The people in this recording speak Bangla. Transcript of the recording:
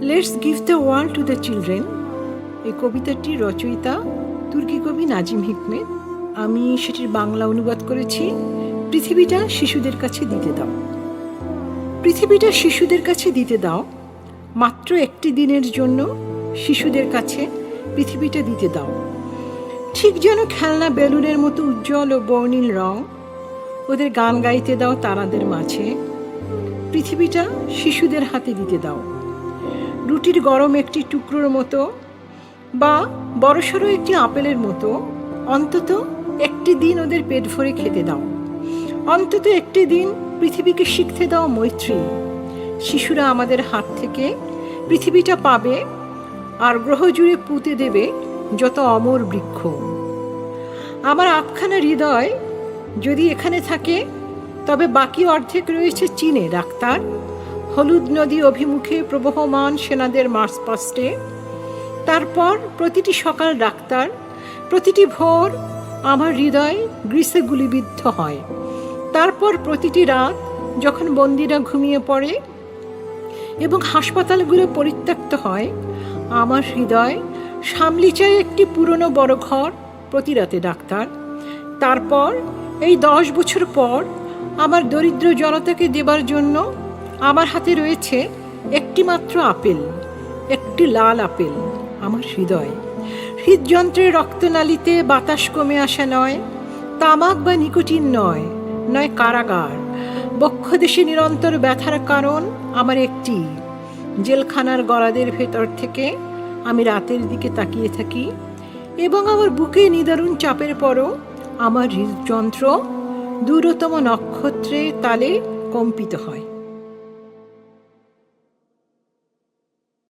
Let's give the world to the children এই কবিতাটি রচয়িতা, তুর্কি কবি নাজিম হিকমেত আমি সেটির বাংলা অনুবাদ করেছি। পৃথিবীটা শিশুদের কাছে দিতে দাও। পৃথিবীটা শিশুদের কাছে দিতে দাও। মাত্র একটি দিনের জন্য শিশুদের কাছে পৃথিবীটা দিতে দাও। ঠিক যেন খেলনা বেলুনের মতো উজ্জ্বল ও বর্ণিল রং ওদের গান গাইতে দাও তারাদের মাঝে। পৃথিবীটা শিশুদের হাতে দিতে দাও। রুটির গরম একটি টুকরোর মতো বা বড়সড় একটি আপেলের মতো, অন্তত একটি দিন ওদের পেট ভরে খেতে দাও। অন্তত একটি দিন পৃথিবীকে শিখতে দাও মৈত্রী। শিশুরা আমাদের হাত থেকে পৃথিবীটা পাবে আর গ্রহ জুড়ে পুঁতে দেবে যত অমর বৃক্ষ। আমার আটখানা হৃদয় যদি এখানে থাকে, তবে বাকি অর্ধেক রয়েছে চীনে, ডাক্তার। হলুদ নদী অভিমুখে প্রবহমান সেনাদের মার্চ পাস্টে তারপর প্রতিটি সকাল ডাক্তার, প্রতিটি ভোর আমার হৃদয় গ্রীসে গুলিবিদ্ধ হয়। তারপর প্রতিটি রাত যখন বন্দিরা ঘুমিয়ে পড়ে এবং হাসপাতালগুলো পরিত্যক্ত হয়, আমার হৃদয় সামলি চায় একটি পুরনো বড় ঘর প্রতি রাতে ডাক্তার। তারপর এই দশ বছর পর আমার দরিদ্র জনতাকে দেবার জন্য আমার হাতে রয়েছে একটি মাত্র আপেল, একটি লাল আপেল, আমার হৃদয়। হৃদযন্ত্রের রক্তনালীতে বাতাস কমে আসা নয়, তামাক বা নিকোটিন নয় নয় কারাগার। বক্ষদেশে নিরন্তর ব্যথার কারণ আমার একটি। জেলখানার গলাদের ভেতর থেকে আমি রাতের দিকে তাকিয়ে থাকি এবং আমার বুকে নিদারুণ চাপের পরও আমার হৃদযন্ত্র দূরতম নক্ষত্রে তালে কম্পিত হয়।